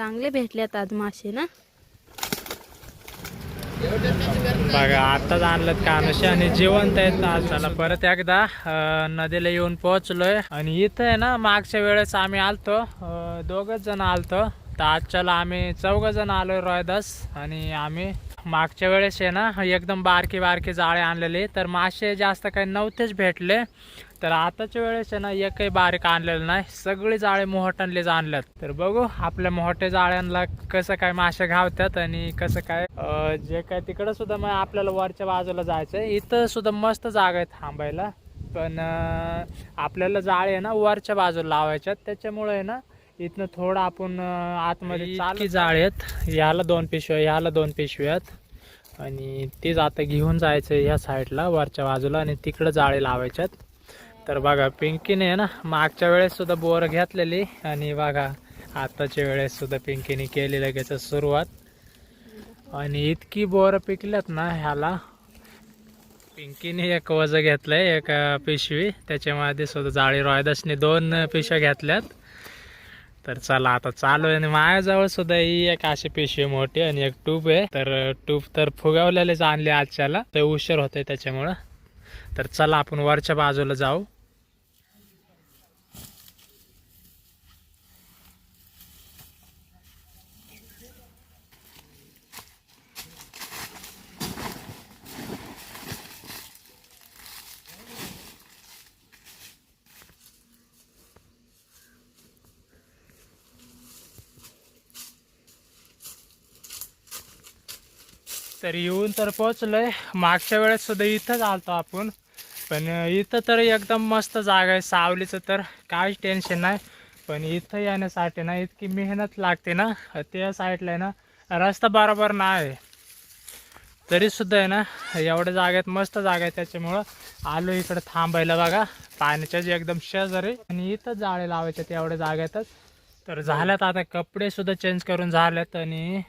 चांगले भेटल्यात आज मासे ना. बघा आताच आणलं कानसे आणि जिवंत आहेत आज. चला परत एकदा नदीला येऊन पोहोचलोय. आणि इथं आहे ना मागच्या वेळेस आम्ही आलतो. दोघच जण आलतो. तर आजच्याला आम्ही चौघ जण आलोय रोयदास आणि आम्ही मागच्या वेळेस आहे ना एकदम बारकी बारकी जाळे आणलेली. तर मासे जास्त काही नव्हतेच भेटले. तर आताच्या वेळेस आहे ना एकही बारीक आणलेलं नाही. सगळी जाळे मोहटणलेच आणल्यात. तर बघू आपल्या मोठ्या जाळ्यांना कसं काय मासे घावतात आणि कसं काय जे काय तिकडं सुद्धा मग आपल्याला वरच्या बाजूला जायचं इथं सुद्धा मस्त जागा आहे थांबायला. पण आपल्याला जाळे आहे ना वरच्या बाजूला लावायच्यात. त्याच्यामुळे आहे ना इथनं थोडं आपण आतमध्ये चालकी जाळे आहेत. याला दोन पिशव्या याला दोन पिशव्यात आणि तेच आता घेऊन जायचं ह्या साईडला वरच्या बाजूला. आणि तिकडं जाळे लावायच्यात. तर बघा पिंकीने आहे ना मागच्या वेळेस सुद्धा बोर घेतलेली आणि बघा आताच्या वेळेस सुद्धा पिंकीने केली लगेच सुरुवात. आणि इतकी बोर पिकल्यात ना ह्याला. पिंकीने एक वज घेतलंय एक पिशवी. त्याच्यामध्ये सुद्धा जाळी रॉयदासने दोन पिशव्या घेतल्यात. तर चला आता चालू आहे. आणि माझ्याजवळ सुद्धा ही एक अशी पिशवी मोठी आणि एक ट्यूब आहे. तर ट्यूब तर फुगावलेलेच आणली आजच्याला. ते उशीर होते त्याच्यामुळं. तर चला आपण वरच्या बाजूला जाऊ. तर येऊन तर पोचलोय मागच्या वेळेस सुद्धा इथंच आलतो आपण. पण इथं तर एकदम मस्त जागा आहे. सावलीचं तर काहीच टेन्शन नाही. पण इथं येण्यासाठी ना इतकी मेहनत लागते ना. त्या साईडला आहे ना रस्ता बरोबर नाही तरी सुद्धा आहे ना एवढ्या जागेत मस्त जागा आहे. त्याच्यामुळं आलो इकडं थांबायला बघा. पाण्याच्याच एकदम शेजारी आणि इथं जाळे लावायचे एवढ्या जागेतच. तर झाल्यात आता कपडे सुद्धा चेंज करून झाल्यात आणि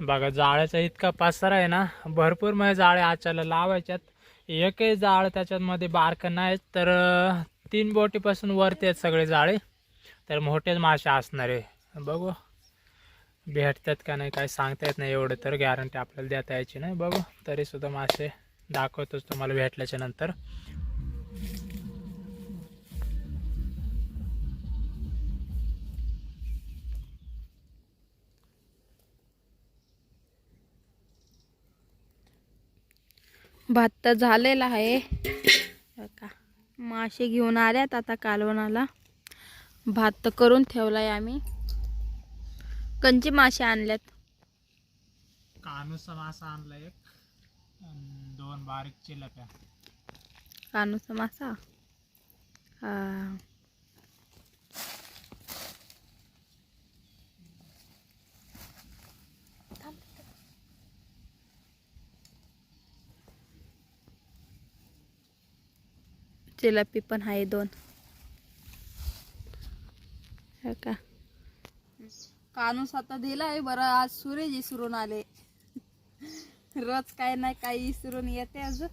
बघा जाळ्याचा इतका पसारा आहे ना भरपूर म्हणजे जाळे आचाला लावायच्यात. एकही जाळ त्याच्यामध्ये बारकं नाही तर तीन बोटीपासून वरती आहेत सगळे जाळे. तर मोठेच मासे असणार आहे. बघू. भेटतात का नाही काय सांगता येत नाही एवढं तर गॅरंटी आपल्याला देता यायची नाही. बघू. तरीसुद्धा मासे दाखवतोच तुम्हाला भेटल्याच्या नंतर. भात तर झालेला आहे. का मासे घेऊन आल्यात आता कालवणाला. भात तर करून ठेवलाय आम्ही. कंची मासे आणल्यात. कानूचा मासा आणला एक दोन बारीक चिलप्या. कानूचा मासा? हा. जिलापी पण आहे दोन. हो का? कानूस आता दिलाय बरं आज सूर्य इसरून आले. रोज काय नाही काही इसरून येते अजून.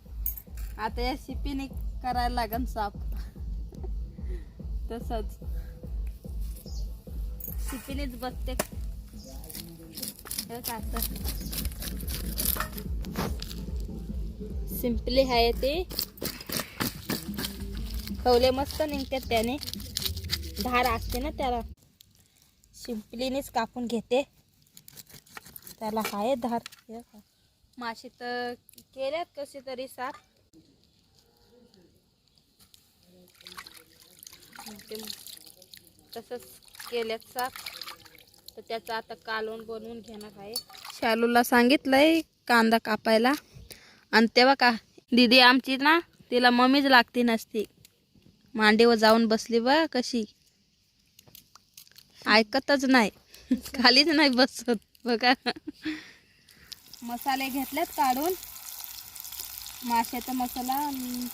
आता या शिपीने करायला लागन साफ तसच. शिपीनेच बसते हे का आहे ते. खवले मस्त निघतात त्याने. धार असते ना त्याला. शिंपलीनेच कापून घेते. त्याला आहे धार. हे का. मासे तर केल्यात कसे तरी साप. तसंच केल्यात साप. तर त्याचं आता कालवण बनवून घेणार आहे. शालूला सांगितलंय कांदा कापायला. आणि तेव्हा का दिदी आमची ना तिला मम्मीच लागती नसती. मांडीवर जाऊन बसली बा कशी? ऐकतच नाही. खालीच नाही बसत बघा. मसाले घेतलेत काढून. माशाचा मसाला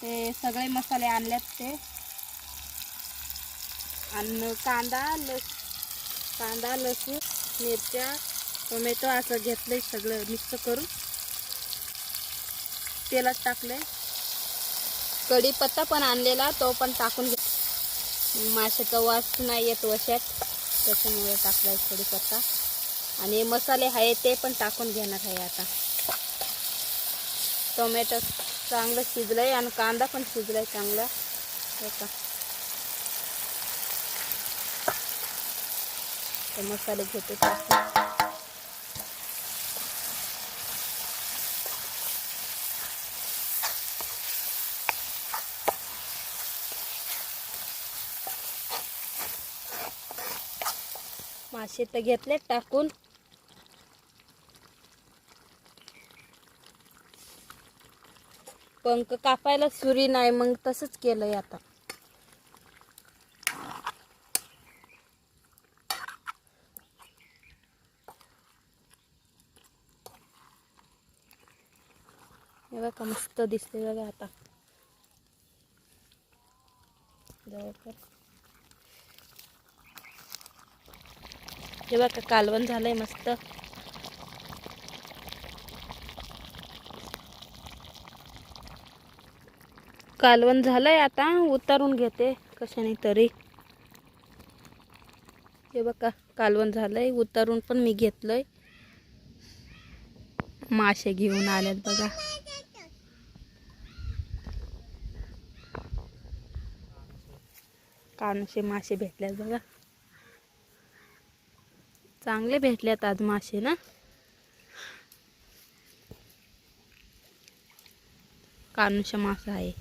ते सगळे मसाले आणलेत ते. आणि कांदा लस कांदा लसूण मिरच्या टोमॅटो असं घेतलंय सगळं मिक्स करून. तेलात टाकले कढीपत्ता पण आणलेला तो पण टाकून घे. माशाचा वास नाही येत वशात त्याच्यामुळे टाकलाय कढीपत्ता. आणि मसाले आहे ते पण टाकून घेणार आहे आता. टोमॅटो चांगलं शिजलंय आणि कांदा पण शिजलाय चांगला. का मसाले घेते टाकून. मासे तर घेतले टाकून. पंख कापायला सुरी नाही मग तसंच केलंय आता. बघा मस्त दिसते बघा आता. जवळपास. हे बघा कालवण झालंय मस्त. कालवण झालंय आता उतारून घेते कशाने तरी. हे बघा कालवण झालंय उतारून पण मी घेतलंय. मासे घेऊन आलेत बघा. कानसे मासे भेटल्यात बघा. चांगले भेटल्यात आज मासे ना? कानुशा मासा आहे.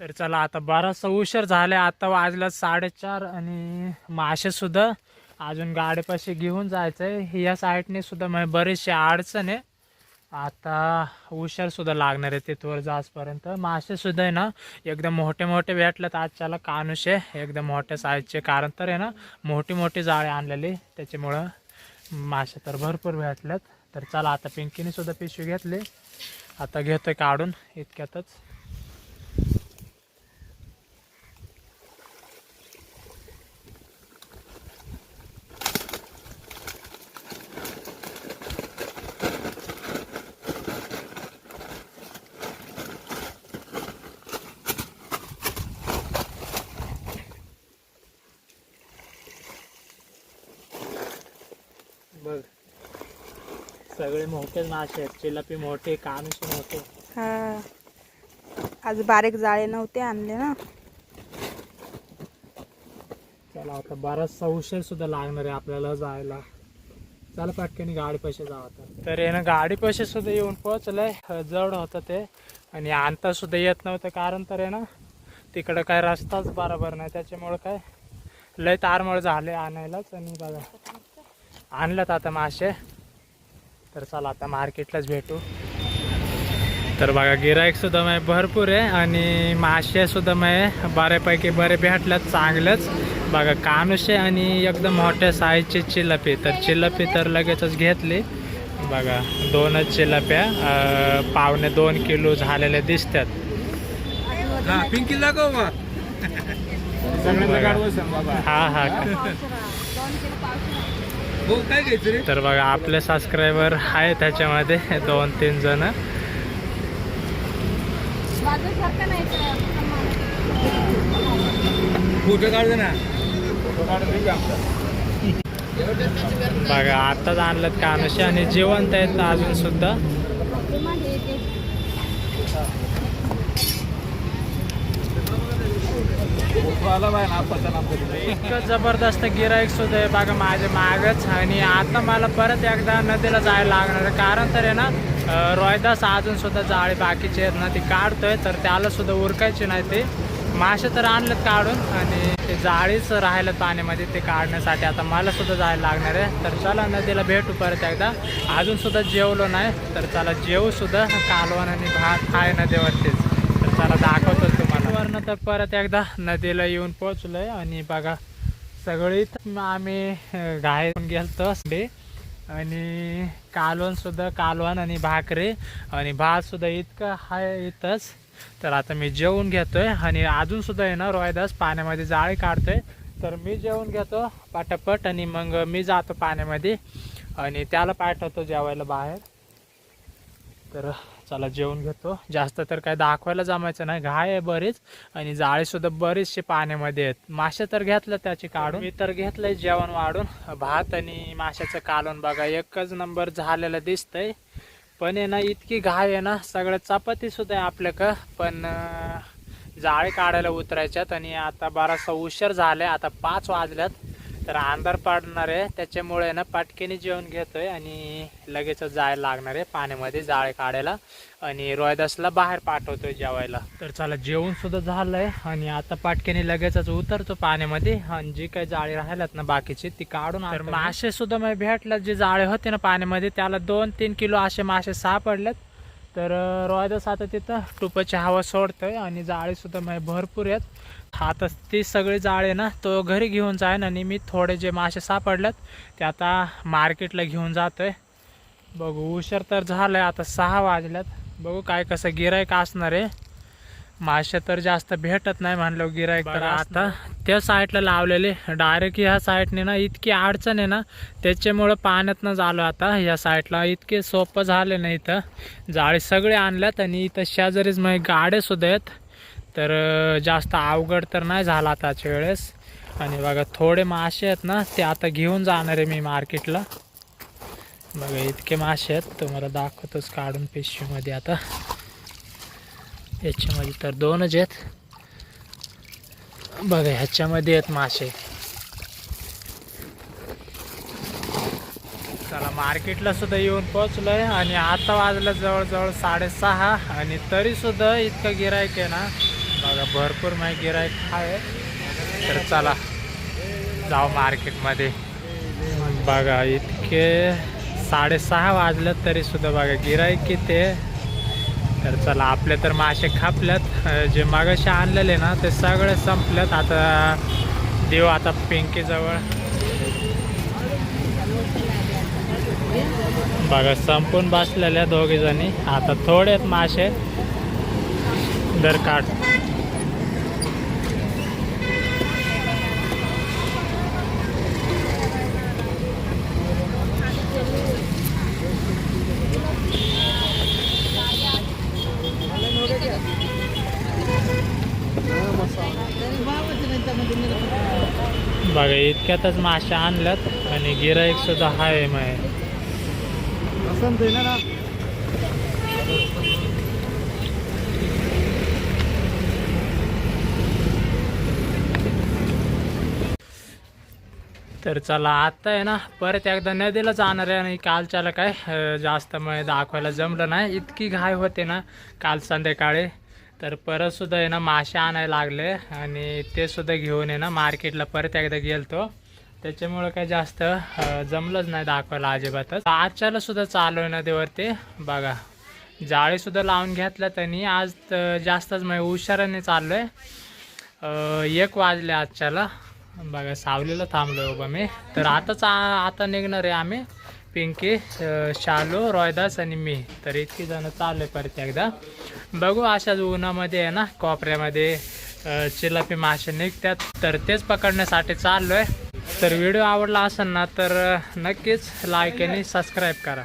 तर चला आता बराचसा उशीर झालाय. आता वाजला साडेचार आणि मासे सुद्धा अजून गाडीपाशी घेऊन जायचंय. या साईडने सुद्धा म्हणजे बरीचशी अडचण आहे. आता उशीर सुद्धा लागणार आहे तिथवर जाचपर्यंत मासे सुद्धा आहे ना एकदम मोठे मोठे भेटलेत आजच्याला कानुशे. एकदम मोठ्या साईजचे कारण तर आहे ना मोठी मोठी जाळे आणलेली. त्याच्यामुळं मासे तर भरपूर भेटलेत. तर चला आता पिंकीने सुद्धा पिशवी घेतली. आता घेतोय काढून इतक्यातच. सगळे मोठे मासे आहेत. चिलापी मोठे कानुशे मोठे. हा. आज बारीक जाळे नव्हते आणले ना. चला आता बराचसा उशीर सुद्धा लागणार आहे आपल्याला जायला. चला पटकन गाडी पैसे आता. तर आहे ना गाडी पैसे सुद्धा येऊन पोहोचलंय जड होतं ते. आणि आणता सुद्धा येत नव्हतं कारण तर आहे ना तिकडं काय रस्ताच बरोबर नाही. त्याच्यामुळं काय लय तारमळ झाले आणायलाच. आणि बघा आणल्यात आता मासे. तर चला आता मार्केटलाच भेटू. तर बघा गिराईक सुद्धा माय भरपूर आहे आणि मासे सुद्धा माय बऱ्यापैकी बरे भेटल्यात चांगलेच. बघा कानुशे आणि एकदम मोठ्या साईजची चिलपी. तर चिलपी तर लगेचच घेतली. बघा दोनच चिलप्या पावणे दोन किलो झालेल्या दिसतात. मग हा हा. तर बघा आपले सबस्क्रायबर आहे त्याच्यामध्ये दोन तीन जण. बघा आताच आणलं कानुशे आणि जिवंत आहेत अजून सुद्धा आला बाय ना पता नाम इतकं जबरदस्त गिराईक सुद्धा आहे बघा माझ्या मागच. आणि आता मला परत एकदा नदीला जायला लागणार आहे. कारण तर आहे ना रोहिदास अजून सुद्धा जाळी बाकीचे आहेत ना ती काढतोय. तर त्याला सुद्धा उरकायची नाही ते. मासे तर आणलेत काढून. आणि ते जाळीच राहिलं पाण्यामध्ये ते काढण्यासाठी. आता मला सुद्धा जायला लागणार आहे. तर चला नदीला भेटू परत एकदा. अजून सुद्धा जेवलो नाही. तर चला जेवू सुद्धा. कालवण आणि भात आहे नदीवरतीच. तर चला दाखवतो वरनं तर परत एकदा नदीला येऊन पोहोचलोय आणि बघा सगळीत आम्ही अं, गेलतो आणि कालवण सुद्धा कालवण आणि भाकरी आणि भात सुद्धा इतकं हाय इथंच. तर आता मी जेवून घेतोय आणि अजून सुद्धा आहे ना रोयदास पाण्यामध्ये जाळी काढतोय. तर मी जेवून घेतो पटापट आणि मग मी जातो पाण्यामध्ये. आणि त्याला पाठवतो जेवायला बाहेर. तर चला जेवण घेतो. जास्त तर काय दाखवायला जमायचं नाही. घाय आहे बरीच आणि जाळीसुद्धा बरीचशी पाण्यामध्ये आहेत. मासे तर घेतलं त्याची काढून. मी तर घेतलंय जेवण वाढून. भात आणि माशाचं कालवण बघा. एकच नंबर झालेला दिसतंय. पण आहे ना इतकी घाय आहे ना सगळं चपाती सुद्धा आहे आपल्याकडं. पण जाळे काढायला उतरायच्यात आणि आता बराचसा उशीर झालाय. आता पाच वाजल्यात. तर अंधार पडणार आहे. त्याच्यामुळे ना पटकेने जेवण घेतोय आणि लगेच जायला लागणार आहे पाण्यामध्ये जाळे काढायला. आणि रोयदासला बाहेर पाठवतोय जेवायला. तर चला जेवण सुद्धा झालंय. आणि आता पाटकेने लगेचच उतरतो पाण्यामध्ये. आणि जी काही जाळी राहिल्यात ना बाकीची ती काढून मासे सुद्धा मी भेटल्यात. जे जाळे होते ना पाण्यामध्ये त्याला दोन तीन किलो असे मासे सापडलेत. तर रोयदास आता तिथं टुपाची हवा सोडतोय आणि जाळे सुद्धा माझे भरपूर आहेत. आता ती सगळी जाळे ना तो घरी घेऊन जाईन आणि मी थोडे जे मासे सापडलेत ते आता मार्केटला घेऊन जातोय. बघू उशीर तर झालाय आता सहा वाजल्यात. बघू काय कसं गिरायक असणार आहे. मासे तर जास्त भेटत नाही म्हणलं गिरायक तर आता त्या साईडला लावलेले डायरेक्ट ह्या साईडने ना इतकी अडचण आहे ना त्याच्यामुळं पाण्यातनं झालो आता ह्या साईडला इतके सोपं झाले ना इथं. जाळे सगळे आणल्यात आणि इथं शेजारीच मग गाड्या सुद्धा आहेत. तर जास्त अवघड तर नाही झाला आताच्या वेळेस. आणि बघा थोडे मासे आहेत ना ते आता घेऊन जाणार आहे मी मार्केटला. बघा इतके मासे आहेत. तुम्हाला दाखवतोच काढून पिशवीमध्ये आता. याच्यामध्ये तर दोनच आहेत. बघा ह्याच्यामध्ये आहेत मासे. चला मार्केटला सुद्धा येऊन पोहोचलोय आणि आता वाजलं जवळजवळ साडेसहा आणि तरी सुद्धा इतकं गिरायक आहे ना. बघा भरपूर माहिती गिरायक आहे तर चला जाऊ मार्केटमध्ये. बघा इतके साडेसहा वाजलं तरी सुद्धा बघा गिरायक किती आहे. तर चला आपले तर मासे खापल्यात. जे मागाशी आणलेले ना ते सगळे संपल्यात. आता देऊ आता पिंकीजवळ. बघा संपून बसलेल्या दोघी जणी आता थोडे आहेत मासे. दर काढ. बघा इतक्यातच मासे आणल्यात आणि गिराईक सुद्धा आहे मग तर चला आता आहे ना परत एकदा नदीला जाणार आहे आणि कालच्याला काय जास्त मग दाखवायला जमलं नाही. इतकी घाय होते ना काल संध्याकाळी. तर परतसुद्धा आहे ना मासे आणायला लागले आणि ते सुद्धा घेऊन आहे ना मार्केटला परत एकदा गेलतो. त्याच्यामुळं काय जास्त जमलंच नाही दाखवायला अजिबातच. आजच्याला सुद्धा चालू आहे ना नदीवरती. बघा जाळीसुद्धा लावून घेतल्या त्यांनी. आज तर जास्तच म्हणजे हुशाराने चाललो आहे एक वाजले आजच्याला. बघा सावलीला थांबलो उभा मी. तर आताच आता निघणार आहे आम्ही. पिंकी शालू रॉयदास आणि मी. तर इतकी जण चालले परत एकदा. बघू अशाच उन्हामध्ये आहे ना कोपऱ्यामध्ये चिलापी मासे निघतात. तर तेच पकडण्यासाठी चाललोय. तर व्हिडिओ आवडला असेल ना तर नक्कीच लाईक आणि सबस्क्राईब करा.